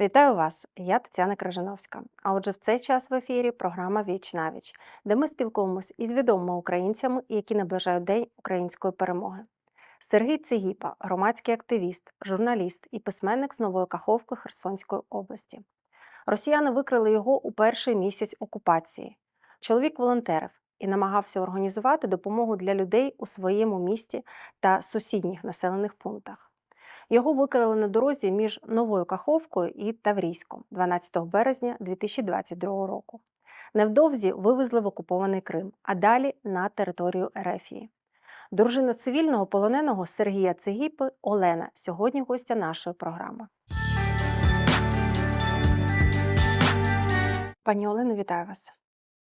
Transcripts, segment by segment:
Вітаю вас! Я Тетяна Крижановська. А отже, в цей час в ефірі програма Віч на віч, де ми спілкуємось із відомими українцями, які наближають День української перемоги. Сергій Цигіпа, громадський активіст, журналіст і письменник з Нової Каховки Херсонської області. Росіяни викрили його у перший місяць окупації. Чоловік волонтерив і намагався організувати допомогу для людей у своєму місті та сусідніх населених пунктах. Його викрили на дорозі між Новою Каховкою і Таврійськом 12 березня 2022 року. Невдовзі вивезли в окупований Крим, а далі на територію Ерефії. Дружина цивільного полоненого Сергія Цигіпи Олена сьогодні гостя нашої програми. Пані Олено, вітаю вас.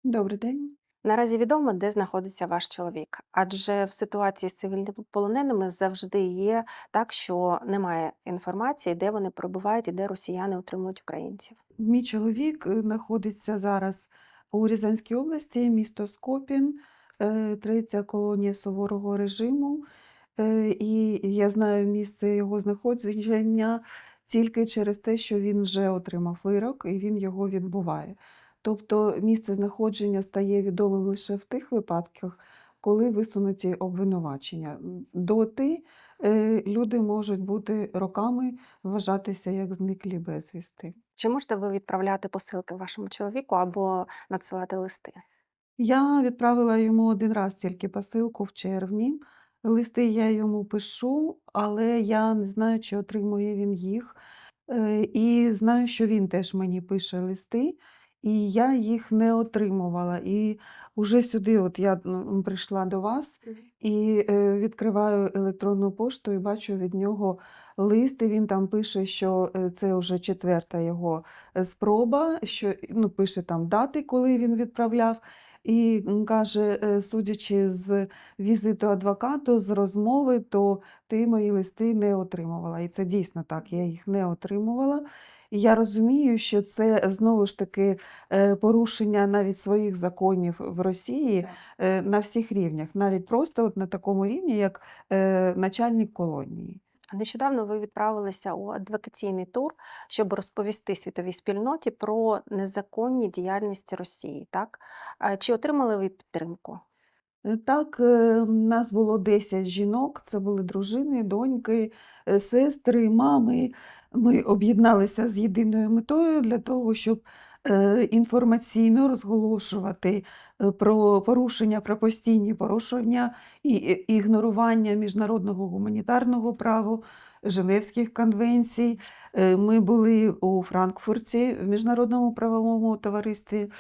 Добрий день. Наразі відомо, де знаходиться ваш чоловік, адже в ситуації з цивільними полоненими завжди є так, що немає інформації, де вони перебувають і де росіяни утримують українців. Мій чоловік е, знаходиться зараз у Рязанській області, місто Скопін, е, третя колонія суворого режиму. Е, І я знаю місце його знаходження тільки через те, що він вже отримав вирок і він його відбуває. Тобто місце знаходження стає відомим лише в тих випадках, коли висунуті обвинувачення. Доти е, люди можуть бути роками вважатися як зниклі безвісти. Чи можете ви відправляти посилки вашому чоловіку або надсилати листи? Я відправила йому один раз тільки посилку в червні. Листи я йому пишу, але я не знаю, чи отримує він їх. Е, І знаю, що він теж мені пише листи, і я їх не отримувала. І уже сюди, от я прийшла до вас і е, відкриваю електронну пошту і бачу від нього лист, і він там пише, що е, це вже четверта його е, спроба, що ну, пише там дати, коли він відправляв. І каже, судячи з візиту адвокату, з розмови, то ти мої листи не отримувала. І це дійсно так, я їх не отримувала. І я розумію, що це знову ж таки е, порушення навіть своїх законів в Росії е, на всіх рівнях, навіть просто от на такому рівні, як е, начальник колонії. А Нещодавно ви відправилися у адвокаційний тур, щоб розповісти світовій спільноті про незаконні діяльність Росії. Так чи отримали ви підтримку? Е, Так, е, нас було 10 жінок, це були дружини, доньки, е, сестри, мами. Ми об'єдналися з єдиною метою для того, щоб інформаційно розголошувати про порушення, про постійні порушення і ігнорування міжнародного гуманітарного права, Женевських конвенцій. Ми були у Франкфурті в міжнародному правовому товаристві.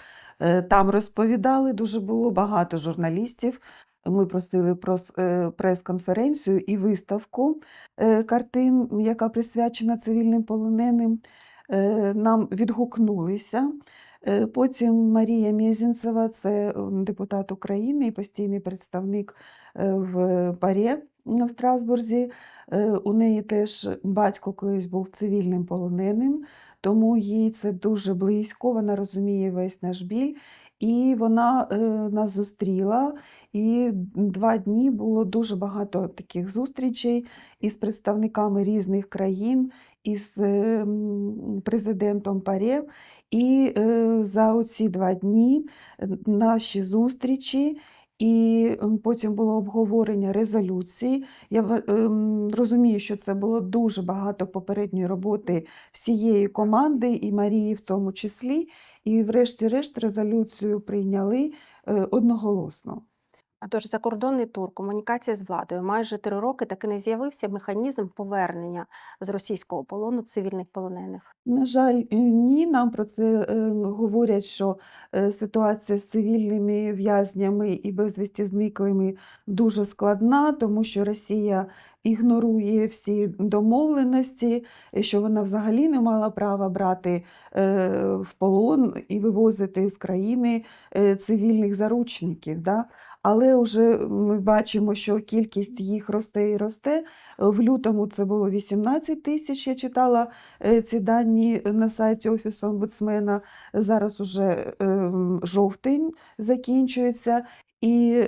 Е, Там розповідали, дуже було багато журналістів. Ми просили про е, прес-конференцію і виставку е, картин, яка присвячена цивільним полоненим. Нам відгукнулися. Потім Марія Мєзінцева, це депутат України і постійний представник в ПАРЄ в Страсбурзі. У неї теж батько колись був цивільним полоненим, тому їй це дуже близько, вона розуміє весь наш біль. І вона е, нас зустріла, і два дні було дуже багато таких зустрічей із представниками різних країн, із е, президентом ПАРЄ. І е, за оці два дні е, наші зустрічі, і потім було обговорення резолюції. Я ем, розумію, що це було дуже багато попередньої роботи всієї команди, і Марії в тому числі. І врешті-решт резолюцію прийняли е, одноголосно. А тож закордонний тур, комунікація з владою. Майже три роки таки не з'явився механізм повернення з російського полону цивільних полонених. На жаль, е, ні, нам про це е, говорять, що е, ситуація з цивільними в'язнями і безвісті зниклими дуже складна, тому що Росія ігнорує всі домовленості, що вона взагалі не мала права брати в полон і вивозити з країни цивільних заручників. Да? Але вже ми бачимо, що кількість їх росте і росте. В лютому це було 18 тисяч, я читала е, ці дані на сайті Офісу омбудсмена. Зараз уже ем, жовтень закінчується. І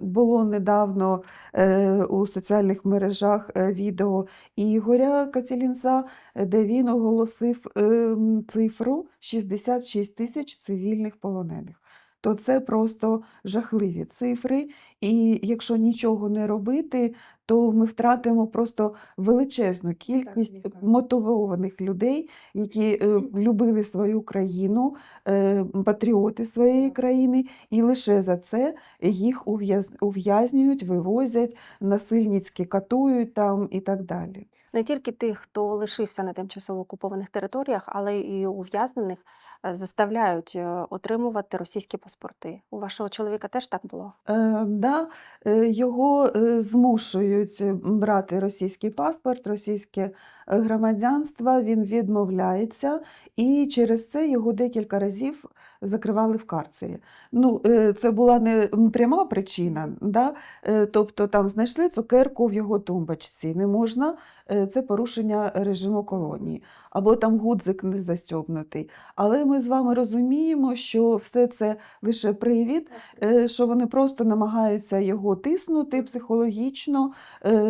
було недавно е, у соціальних мережах е, відео Ігоря Кацілінця, е, де він оголосив е, м, цифру 66 тисяч цивільних полонених. То це просто жахливі цифри. І якщо нічого не робити, то ми втратимо просто величезну кількість звісно. мотивованих людей, які е, любили свою країну, е, патріоти своєї країни, і лише за це їх ув'язнюють, вивозять, насильницьки катують там і так далі. Не тільки тих, хто лишився на тимчасово окупованих територіях, але і ув'язнених е, заставляють е, отримувати російські паспорти. У вашого чоловіка теж так було? Е, да, е, його е, змушують брати російський паспорт, російське громадянство, він відмовляється, і через це його декілька разів закривали в карцері. Ну, е, це була не пряма причина, да? е, тобто там знайшли цукерку в його тумбочці, не можна, е, це порушення режиму колонії, або там гудзик не застьобнутий. Але ми з вами розуміємо, що все це лише привід, що вони просто намагаються його тиснути психологічно,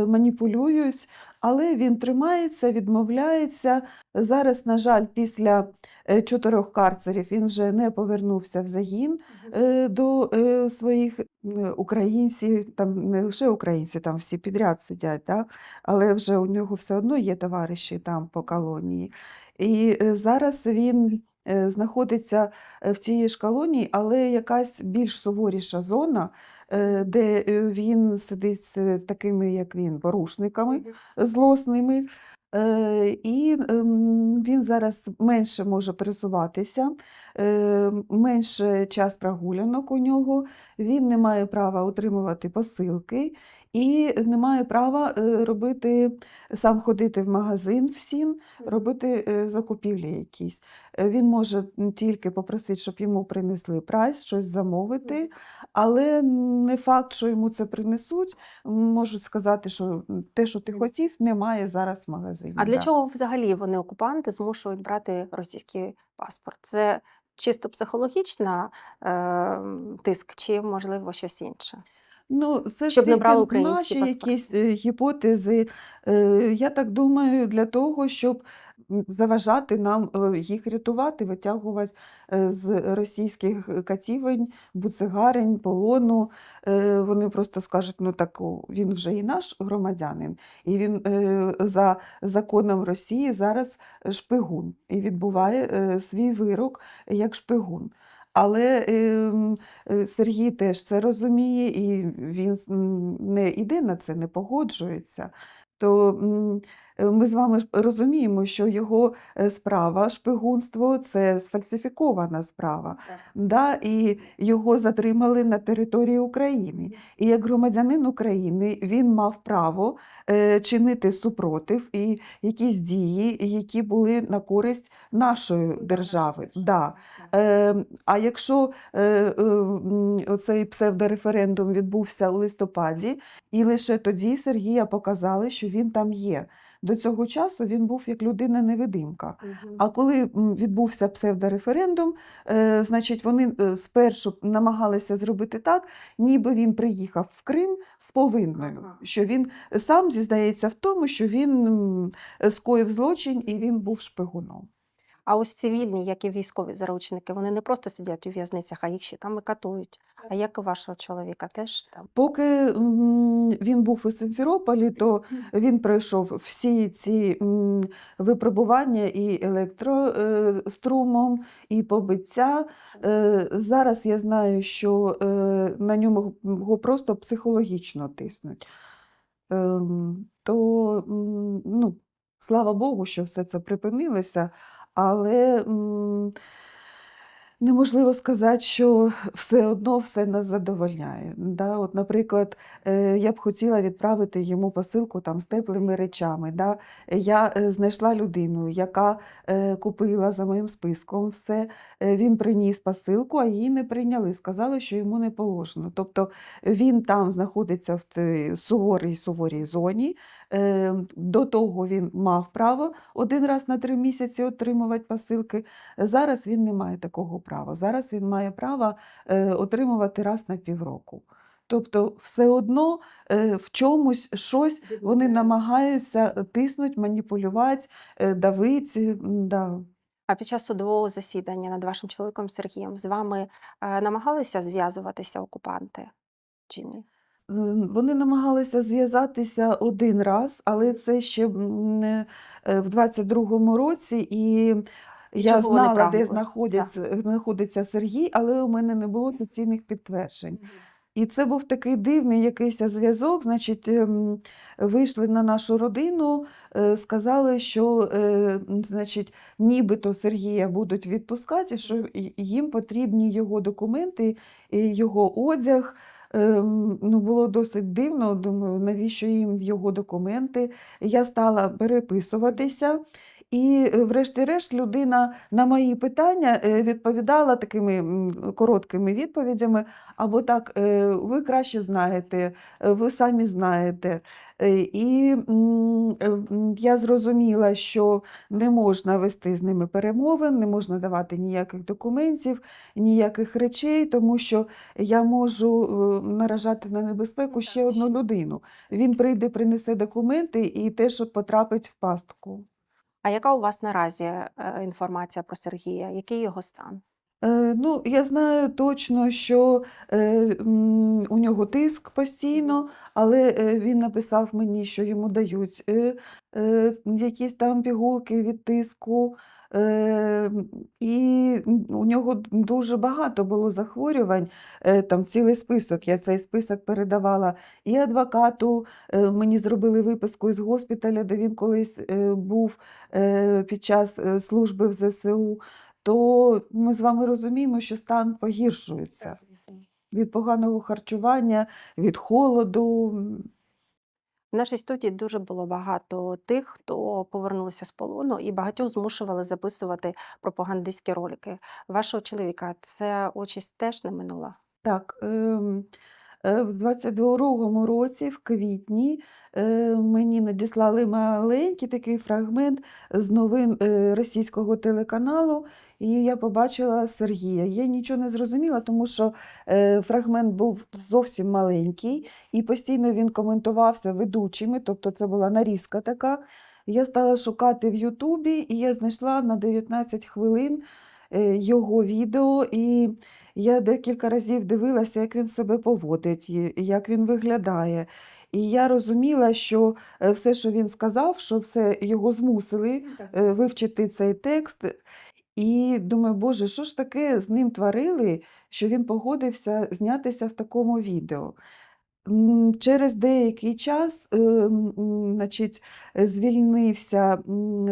маніпулюють, але він тримається, відмовляється. Зараз, на жаль, після е, чотирьох карцерів він вже не повернувся в загін е, до е, своїх українців, там не лише українці, там всі підряд сидять, да? але вже у нього все одно є товариші там по колонії. І зараз він знаходиться е, в тій ж колонії, але якась більш суворіша зона, е, де е, він сидить з такими, як він, порушниками злосними. Е, І ем, він зараз менше може пересуватися, е, менше час прогулянок у нього, він не має права отримувати посилки і не має права е, робити, сам ходити в магазин всім, робити е, закупівлі якісь. Е, Він може тільки попросити, щоб йому принесли прайс, щось замовити, але не факт, що йому це принесуть. Можуть сказати, що те, що ти хотів, немає зараз в магазині. А для да. чого взагалі вони окупанти змушують брати російський паспорт? Це чисто психологічна е, тиск, чи можливо щось інше? Ну, це Щоб не тільки брали українські наші паспорти. якісь е, гіпотези. Е, Я так думаю, для того, щоб заважати нам е, їх рятувати, витягувати е, з російських катівень, буцегарень, полону. Е, Вони просто скажуть, ну так о, він вже і наш громадянин, і він е, за законом Росії зараз шпигун і відбуває е, свій вирок як шпигун. Але ем, е, Сергій теж це розуміє, і він не йде на це, не погоджується. То ми з вами розуміємо, що його е, справа, шпигунство це сфальсифікована справа. Да, і його затримали на території України. І як громадянин України він мав право е, чинити супротив і якісь дії, які були на користь нашої держави. Да. Е, а якщо е, е, м, псевдореферендум відбувся у листопаді, і лише тоді Сергія показали, що він там є. До цього часу він був як людина-невидимка. А коли відбувся псевдореферендум, е, значить, вони е, спершу намагалися зробити так, ніби він приїхав в Крим з повинною, Ага. що він сам зізнається в тому, що він скоїв злочин і він був шпигуном. А ось цивільні, як і військові заручники, вони не просто сидять у в'язницях, а їх ще там і катують. А як у вашого чоловіка теж там? Поки він був у Симферополі, то він пройшов всі ці випробування і електрострумом, і побиття. Е, Зараз я знаю, що е, на ньому його просто психологічно тиснуть. Ем, То, ну, слава Богу, що все це припинилося, але неможливо сказати, що все одно все нас задовольняє. Да? От, наприклад, е, я б хотіла відправити йому посилку там, з теплими речами. Да? Я е, знайшла людину, яка е, купила за моїм списком все. Він приніс посилку, а її не прийняли. Сказали, що йому не положено. Тобто він там знаходиться в суворій суворій зоні. До того він мав право один раз на три місяці отримувати посилки. Зараз він не має такого право. Зараз він має право е, отримувати раз на півроку. Тобто, все одно е, в чомусь щось вони намагаються тиснуть, маніпулювати, е, давити. Да. А під час судового засідання над вашим чоловіком Сергієм з вами е, намагалися зв'язуватися окупанти чи ні? Е, Вони намагалися зв'язатися один раз, але це ще е, в 22-му році, І я чого знала, де прагнули? знаходиться, знаходиться Сергій, але у мене не було офіційних підтверджень. І це був такий дивний якийсь зв'язок. Значить, ем, вийшли на нашу родину, е, сказали, що е, значить, нібито Сергія будуть відпускати, що їм потрібні його документи, його одяг. Ем, Ну, було досить дивно. Думаю, навіщо їм його документи? Я стала переписуватися. І, е, врешті-решт, людина на мої питання е, відповідала такими короткими відповідями, або так, е, ви краще знаєте, ви самі знаєте. І я зрозуміла, що не можна вести з ними перемовин, не можна давати ніяких документів, ніяких речей, тому що я можу наражати на небезпеку ще одну людину. Він прийде, принесе документи і теж потрапить в пастку. А яка у вас наразі е, інформація про Сергія? Який його стан? Е, Ну, я знаю точно, що е, у нього тиск постійно, але він написав мені, що йому дають якісь там пігулки від тиску. Е, і у нього дуже багато було захворювань, е, там цілий список. Я цей список передавала і адвокату. е, Мені зробили виписку із госпіталя, де він колись був під час служби в ЗСУ то ми з вами розуміємо, що стан погіршується від поганого харчування, від холоду. В нашій студії дуже було багато тих, хто повернувся з полону, і багатьох змушували записувати пропагандистські ролики. Вашого чоловіка це участь теж не минула? Так, е, в 22-му році, в квітні, е, мені надіслали маленький такий фрагмент з новин е, російського телеканалу, і я побачила Сергія. Я нічого не зрозуміла, тому що е, фрагмент був зовсім маленький, і постійно він коментувався ведучими, тобто це була нарізка така. Я стала шукати в Ютубі, і я знайшла на 19 хвилин е, його відео. і я декілька разів дивилася, як він себе поводить, як він виглядає. І я розуміла, що е, все, що він сказав, що все його змусили е, вивчити цей текст. І думаю, Боже, що ж таке з ним творили, що він погодився знятися в такому відео. Через деякий час е, м, м, значить, звільнився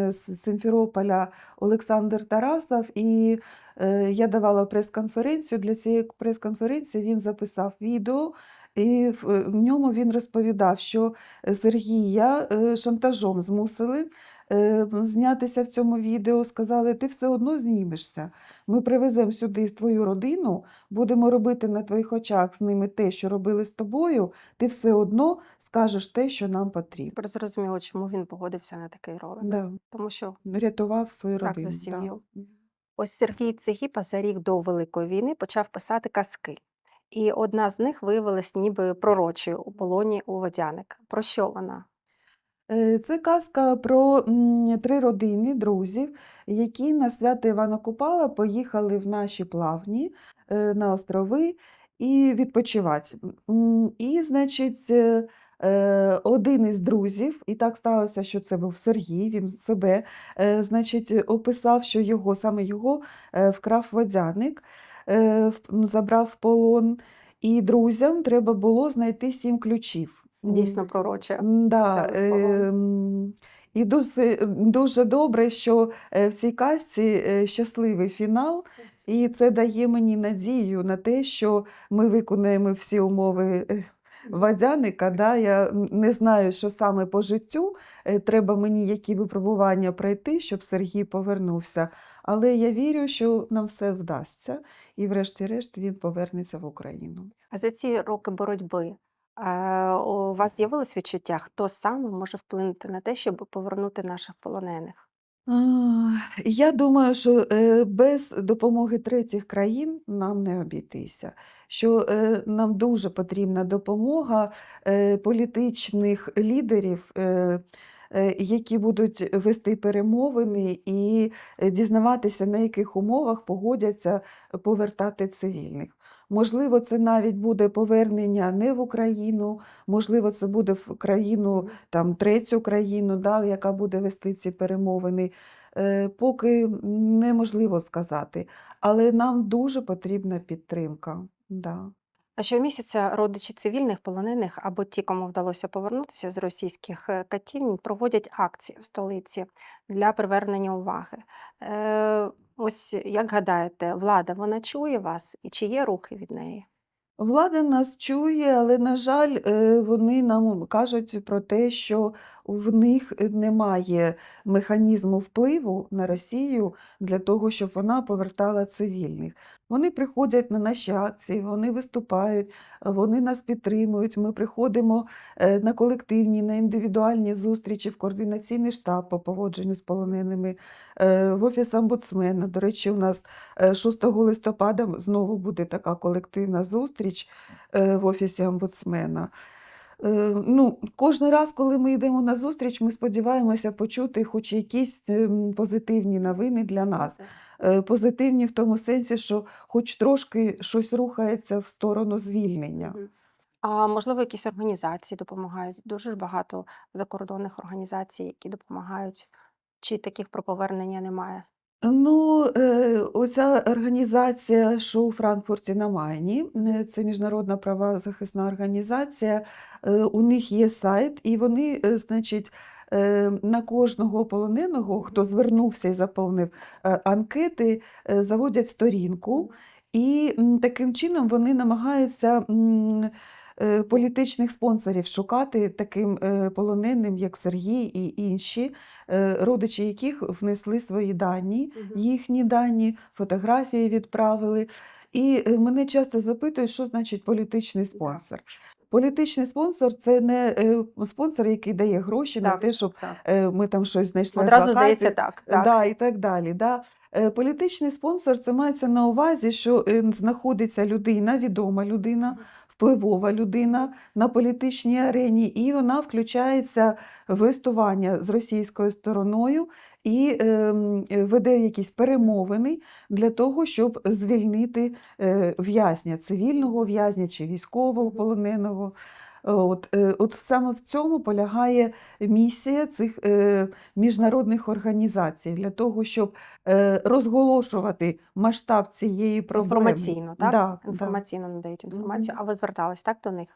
з Симферополя Олександр Тарасов, і е, я давала прес-конференцію. Для цієї прес-конференції він записав відео, і в е, ньому він розповідав, що Сергія е, шантажом змусили знятися в цьому відео. Сказали, ти все одно знімешся. Ми привеземо сюди твою родину, будемо робити на твоїх очах з ними те, що робили з тобою, ти все одно скажеш те, що нам потрібно. Тепер зрозуміло, чому він погодився на такий ролик. Да. Тому що Рятував свою Так, родину. за да. сім'ю. ось Сергій Цегіпа за рік до Великої війни почав писати казки. І одна з них виявилась ніби пророчою у полоні у Водяник. Про що вона? Е, Це казка про три родини друзів, які на свято Івана Купала поїхали в наші плавні е, на острови і відпочивати. І, значить, е, один із друзів, і так сталося, що це був Сергій, він себе, значить, описав, що його, саме його вкрав водяник, забрав полон, і друзям треба було знайти сім ключів. Дійсно пророча. Да, ем, і дуже, дуже добре, що е, в цій казці е, щасливий фінал, і це дає мені надію на те, що ми виконаємо всі умови е, Водяника. Да? Я не знаю, що саме по життю е, треба мені які випробування пройти, щоб Сергій повернувся. Але я вірю, що нам все вдасться, і врешті-решт він повернеться в Україну. А за ці роки боротьби е, у вас з'явилось відчуття, хто саме може вплинути на те, щоб повернути наших полонених? Я думаю, що е, без допомоги третіх країн нам не обійтися. Що е, нам дуже потрібна допомога політичних лідерів, які будуть вести перемовини і дізнаватися, на яких умовах погодяться повертати цивільних. Можливо, це навіть буде повернення не в Україну, можливо, це буде в країну там третю країну, да, яка буде вести ці перемовини. Е, Поки неможливо сказати, але нам дуже потрібна підтримка. Да. А щомісяця родичі цивільних полонених або ті, кому вдалося повернутися з російських е, катівень, проводять акції в столиці для привернення уваги. Е, ось як гадаєте, влада вона чує вас і чи є рухи від неї? Влада нас чує, але, на жаль, е, вони нам кажуть про те, що в них немає механізму впливу на Росію для того, щоб вона повертала цивільних. Вони приходять на наші акції, вони виступають, вони нас підтримують. Ми приходимо е, на колективні, на індивідуальні зустрічі в координаційний штаб по поводженню з полоненими, е, в офіс омбудсмена. До речі, у нас е, 6 листопада знову буде така колективна зустріч е, в офісі омбудсмена. Е, Ну, кожен раз, коли ми йдемо на зустріч, ми сподіваємося почути хоч якісь ем, позитивні новини для нас. Е, Позитивні в тому сенсі, що хоч трошки щось рухається в сторону звільнення. А можливо, якісь організації допомагають? Дуже ж багато закордонних організацій, які допомагають. Чи таких про повернення немає? Ну, е, оця організація, що у Франкфурті на Майні, е, це міжнародна правозахисна організація. е, У них є сайт, і вони, значить, на кожного полоненого, хто звернувся і заповнив анкети, заводять сторінку, і таким чином вони намагаються політичних спонсорів шукати таким е, полоненим, як Сергій і інші, е, родичі яких внесли свої дані їхні дані, фотографії відправили. І е, мене часто запитують, що значить політичний спонсор. Політичний спонсор це не е, спонсор, який дає гроші на те, щоб так. е, ми там щось знайшли. Одразу здається так. так. Да, і так далі. Да. Е, Політичний спонсор це мається на увазі, що е, знаходиться людина, відома людина, впливова людина на політичній арені, і вона включається в листування з російською стороною і ем, веде якісь перемовини для того, щоб звільнити е, в'язня, цивільного в'язня чи військового полоненого. От, е, от саме в цьому полягає місія цих е, міжнародних організацій для того, щоб е, розголошувати масштаб цієї проблеми. Інформаційно, так? Да, да. Інформаційно надають інформацію. А ви звертались так до них?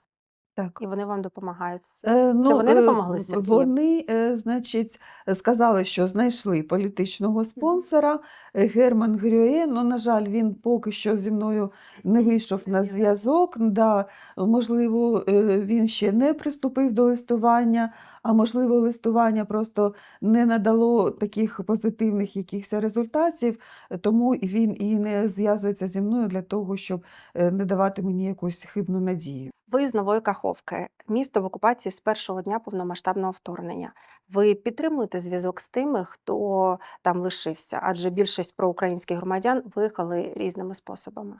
Так. І вони вам допомагають. Е, ну, вони е, допомогли з Сергієм? Вони, е, значить, сказали, що знайшли політичного спонсора е, Герман Грює. Ну, на жаль, він поки що зі мною не вийшов на зв'язок. Да, можливо, е, він ще не приступив до листування, а можливо, листування просто не надало таких позитивних якихось результатів, тому він і не зв'язується зі мною для того, щоб е, не давати мені якусь хибну надію. Ви з Нової Каховки, місто в окупації з першого дня повномасштабного вторгнення. Ви підтримуєте зв'язок з тими, хто там лишився? Адже більшість проукраїнських громадян виїхали різними способами.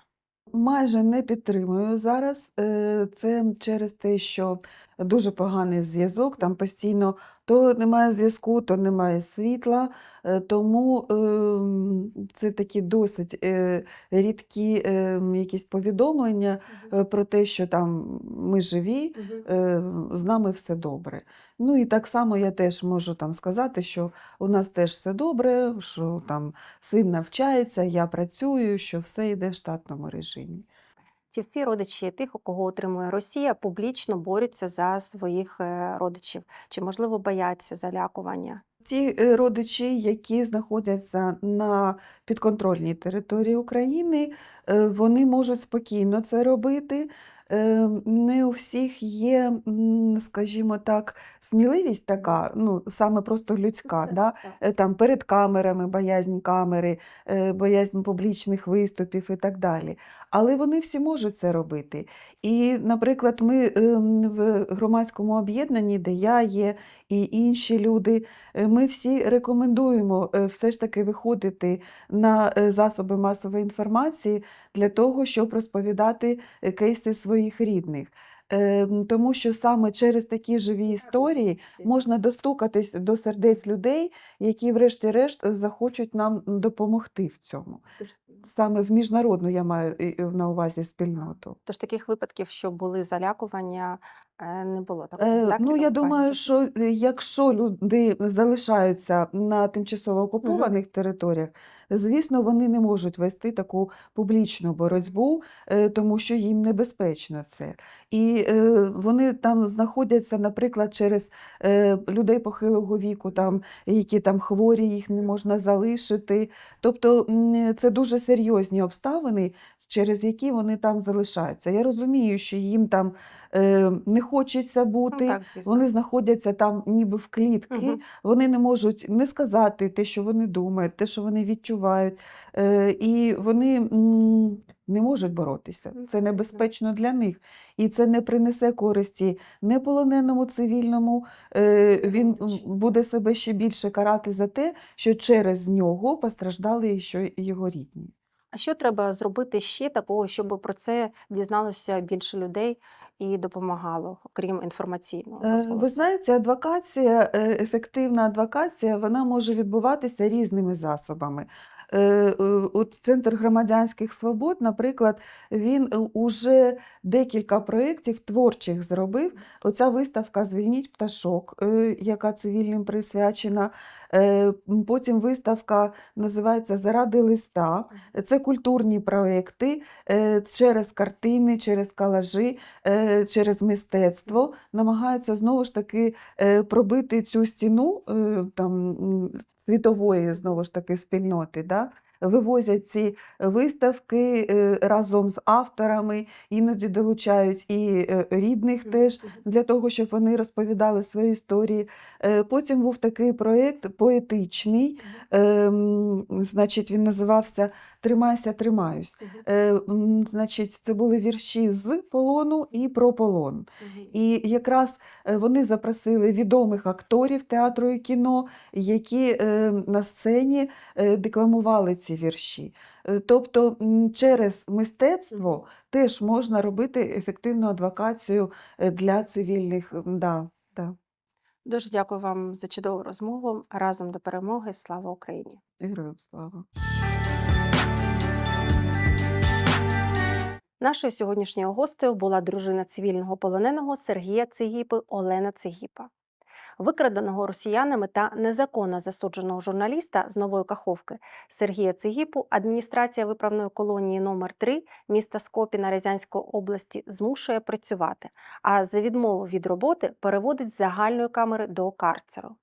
Майже не підтримую зараз. Е, Це через те, що дуже поганий зв'язок. Там постійно то немає зв'язку, то немає світла. Е, Тому ем, це такі досить е, рідкі ем, якісь повідомлення е, про те, що там ми живі, з нами все добре. Ну і так само я теж можу там сказати, що у нас теж все добре, що там син навчається, я працюю, що все йде в штатному режимі. Чи всі родичі тих, кого отримує Росія, публічно борються за своїх е, родичів? Чи можливо бояться залякування? Ті е, родичі, які знаходяться на підконтрольній території України, е, вони можуть спокійно це робити. Е, не у всіх є, скажімо так, сміливість така, ну, саме просто людська, Це да? так. Е, Там перед камерами, боязнь камери, е, боязнь публічних виступів і так далі. Але вони всі можуть це робити. І, наприклад, ми ем, в громадському об'єднанні, де я є, і інші люди, ми всі рекомендуємо все ж таки виходити на засоби масової інформації для того, щоб розповідати кейси своїх рідних. Ем, Тому що саме через такі живі історії можна достукатись до сердець людей, які, врешті-решт, захочуть нам допомогти в цьому. Саме в міжнародну я маю на увазі спільноту. Тож таких випадків, що були залякування, е, не було такого, Е, так, ну, я думаю, що е, якщо люди залишаються на тимчасово окупованих територіях, звісно, вони не можуть вести таку публічну боротьбу, е, тому що їм небезпечно це. І е, вони там знаходяться, наприклад, через е, людей похилого віку, там, які там хворі, їх не можна залишити. Тобто це дуже серйозні обставини, через які вони там залишаються. Я розумію, що їм там е, не хочеться Ну, бути. так, звісно. Вони знаходяться там ніби в клітки, Мгм. вони не можуть не сказати те, що вони думають, те, що вони відчувають, е, і вони м, не можуть боротися. Ну, Це небезпечно для них. І це не принесе користі не полоненому цивільному. Е, Він буде себе ще більше карати за те, що через нього постраждали ще його рідні. А що треба зробити ще такого, щоб про це дізналося більше людей і допомагало, окрім інформаційного Е, Ви знаєте, адвокація, е, ефективна адвокація, вона може відбуватися різними засобами. Е, е, От Центр громадянських свобод, наприклад, він е, уже декілька проєктів творчих зробив. Оця виставка Звільніть пташок, яка цивільним присвячена. Потім виставка називається Заради листа. Це культурні проекти е, через картини, через калажі, через мистецтво намагаються знову ж таки пробити цю стіну там, світової знову ж таки спільноти. Да? Вивозять ці виставки е, разом з авторами, іноді долучають і е, рідних теж для того, щоб вони розповідали свої історії. Е, Потім був такий проєкт поетичний, ем, значить, він називався Тримайся, тримаюсь. Е, Значить, це були вірші з полону і про полон. І якраз е, вони запросили відомих акторів театру і кіно, які е, на сцені е, декламували ці вірші. Тобто через мистецтво теж можна робити ефективну адвокацію для цивільних. Да, да. Дуже дякую вам за чудову розмову. Разом до перемоги. Слава Україні! Героям слава. Нашою сьогоднішньою гостею була дружина цивільного полоненого Сергія Цигіпи Олена Цигіпа. Викраденого росіянами та незаконно засудженого журналіста з Нової Каховки Сергія Цигіпу адміністрація виправної колонії номер 3 міста Скопіна Рязанської області змушує працювати, а за відмову від роботи переводить з загальної камери до карцеру.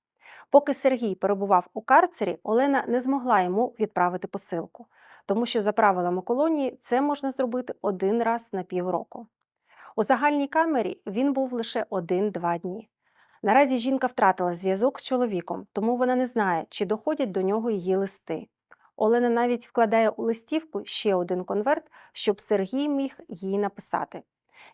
Поки Сергій перебував у карцері, Олена не змогла йому відправити посилку, тому що за правилами колонії це можна зробити один раз на півроку. У загальній камері він був лише один-два дні. Наразі жінка втратила зв'язок з чоловіком, тому вона не знає, чи доходять до нього її листи. Олена навіть вкладає у листівку ще один конверт, щоб Сергій міг їй написати.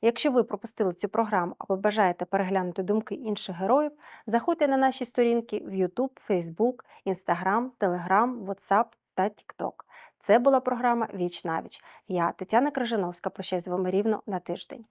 Якщо ви пропустили цю програму або бажаєте переглянути думки інших героїв, заходьте на наші сторінки в YouTube, Facebook, Instagram, Telegram, WhatsApp та TikTok. Це була програма Віч навіч. Я Тетяна Крижановська. Прощаюсь з вами рівно на тиждень.